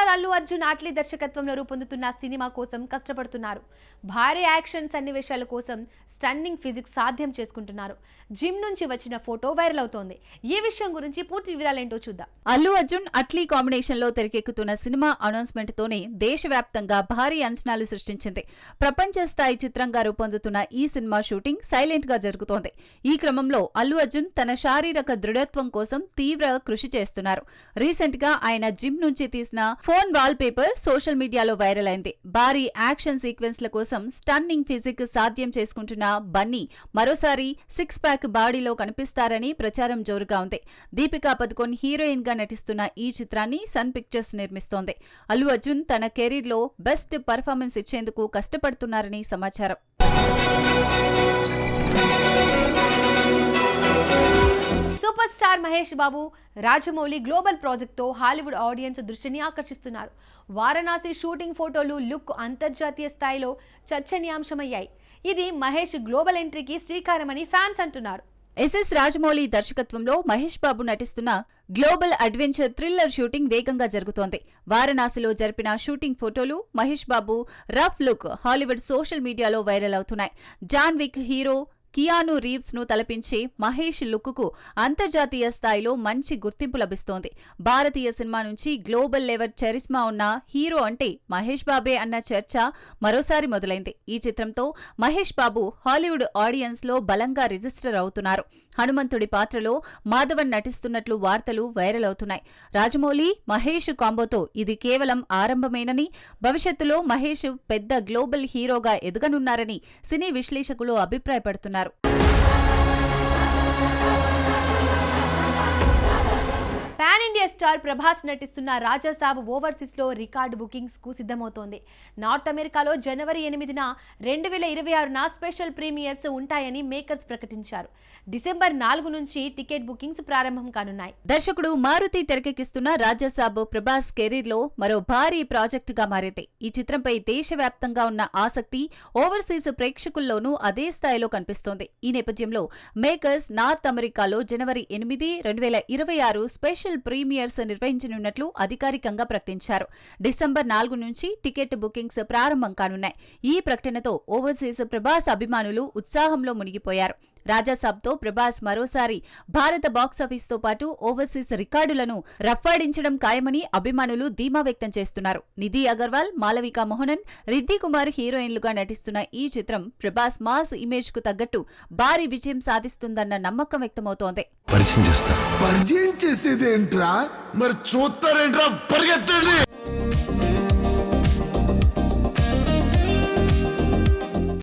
Star Allu Arjun Atlee దర్శకత్వంలో రూపొందుతున్న cinema కోసం కష్టపడుతున్నారు. భారీ యాక్షన్ సన్నివేశాల కోసం స్టన్నింగ్ ఫిజిక్స్ సాధ్యం చేసుకుంటున్నారు. జిమ్ నుంచి వచ్చిన ఫోటో వైరల్ అవుతోంది. ఈ విషయం గురించి పూర్తి వివరాలేంటో చూద్దాం. అల్లు అర్జున్ అట్లీ కాంబినేషన్లో తెరకెక్కుతున్న సినిమా అనౌన్స్మెంట్ తోనే దేశవ్యాప్తంగా భారీ అంచనాలు సృష్టించింది. ప్రపంచ స్థాయి చిత్రంగా రూపొందుతున్న ఈ సినిమా షూటింగ్ సైలెంట్గా జరుగుతోంది. ఈ క్రమంలో అల్లు అర్జున్ తన శారీరక దృఢత్వం కోసం తీవ్ర కృషి చేస్తున్నారు. రీసెంట్గా ఆయన జిమ్ నుంచి తీసిన ఫోన్ వాల్ పేపర్ సోషల్ మీడియాలో వైరల్ అయింది. భారీ యాక్షన్ సీక్వెన్స్ల కోసం స్టన్నింగ్ ఫిజిక్ సాధ్యం చేసుకుంటున్న బన్నీ మరోసారి సిక్స్ ప్యాక్ బాడీలో కనిపిస్తారని ప్రచారం జోరుగా ఉంది. దీపికా పదుకొన్ హీరోయిన్గా నటిస్తున్న ఈ చిత్రాన్ని సన్ పిక్చర్స్ నిర్మిస్తోంది. అల్లు అర్జున్ తన కెరీర్లో బెస్ట్ పర్ఫార్మెన్స్ ఇచ్చేందుకు కష్టపడుతున్నారని సమాచారం. స్టార్ మహేష్ బాబు రాజమౌళి గ్లోబల్ ప్రాజెక్ట్తో హాలీవుడ్ ఆడియన్స్ దృష్టిని ఆకర్షిస్తున్నారు. వారణాసి షూటింగ్ ఫోటోలు లుక్ అంతర్జాతీయ స్థాయిలో చర్చనీయాంశమయ్యాయి. ఇది మహేష్ గ్లోబల్ ఎంట్రీకి శ్రీకారమని ఫ్యాన్స్ అంటున్నారు. ఎస్ఎస్ రాజమౌళి దర్శకత్వంలో మహేష్ బాబు నటిస్తున్న గ్లోబల్ అడ్వెంచర్ థ్రిల్లర్ షూటింగ్ వేగంగా జరుగుతోంది. వారణాసిలో జరిపిన shooting photos Mahesh Babu rough look Hollywood social మీడియాలో వైరల్ అవుతున్నాయి. జాన్ విక్ హీరో కియాను రీవ్స్ను తలపించే మహేష్ లుక్కు అంతర్జాతీయ స్థాయిలో మంచి గుర్తింపు లభిస్తోంది. భారతీయ సినిమా నుంచి గ్లోబల్ లెవెల్ చరిస్మా ఉన్న హీరో అంటే మహేష్ బాబే అన్న చర్చ మరోసారి మొదలైంది. ఈ చిత్రంతో మహేష్ బాబు హాలీవుడ్ ఆడియన్స్లో బలంగా రిజిస్టర్ అవుతున్నారు. హనుమంతుడి పాత్రలో మాధవన్ నటిస్తున్నట్లు వార్తలు వైరల్ అవుతున్నాయి. రాజమౌళి మహేష్ కాంబోతో ఇది కేవలం ఆరంభమేనని భవిష్యత్తులో మహేష్ పెద్ద గ్లోబల్ హీరోగా ఎదగనున్నారని సినీ విశ్లేషకులు అభిప్రాయపడుతున్నారు. స్టార్ ప్రభాస్ నటిస్తున్న రాజాసాబ్ ఓవర్సీస్లో రికార్డు బుకింగ్స్కు సిద్ధమవుతోంది. నార్త్ అమెరికాలో జనవరి ఎనిమిదిన రెండు వేల ఇరవై ఆరున స్పెషల్ ప్రీమియర్స్ ఉంటాయని మేకర్స్ ప్రకటించారు. డిసెంబర్ నాలుగు నుంచి టికెట్ బుకింగ్స్ ప్రారంభం కానున్నాయి. దర్శకుడు మారుతి తెరకెక్కిస్తున్న రాజాసాబ్ ప్రభాస్ కెరీర్లో మరో భారీ ప్రాజెక్టుగా మారింది. ఈ చిత్రంపై దేశవ్యాప్తంగా ఉన్న ఆసక్తి ఓవర్సీస్ ప్రేక్షకుల్లోనూ అదే స్థాయిలో కనిపిస్తోంది. ఈ నేపథ్యంలో మేకర్స్ నార్త్ అమెరికాలో జనవరి ఎనిమిది రెండు వేల ఇరవై ఆరు స్పెషల్ ప్రీమియర్ సెంటర్స్ నిర్వహించనున్నట్లు అధికారికంగా ప్రకటించారు. డిసెంబర్ నాలుగు నుంచి టికెట్ బుకింగ్స్ ప్రారంభం కానున్నాయి. ఈ ప్రకటనతో ఓవర్సీస్ ప్రభాస్ అభిమానులు ఉత్సాహంలో మునిగిపోయారు. రాజాసాబ్తో ప్రభాస్ మరోసారి భారత బాక్సాఫీస్తో పాటు ఓవర్సీస్ రికార్డులను రఫ్ఫాడించడం ఖాయమని అభిమానులు ధీమా వ్యక్తం చేస్తున్నారు. నిధి అగర్వాల్ మాలవిక మోహనన్ రిద్ది కుమార్ హీరోయిన్లుగా నటిస్తున్న ఈ చిత్రం ప్రభాస్ మాస్ ఇమేజ్కు తగ్గట్టు భారీ విజయం సాధిస్తుందన్న నమ్మకం వ్యక్తమవుతోంది. పరిచయం చేస్తా. పరిచయం చేసేది ఏంట్రా మరి చూస్తారేంట్రా? పరిగెత్తండి!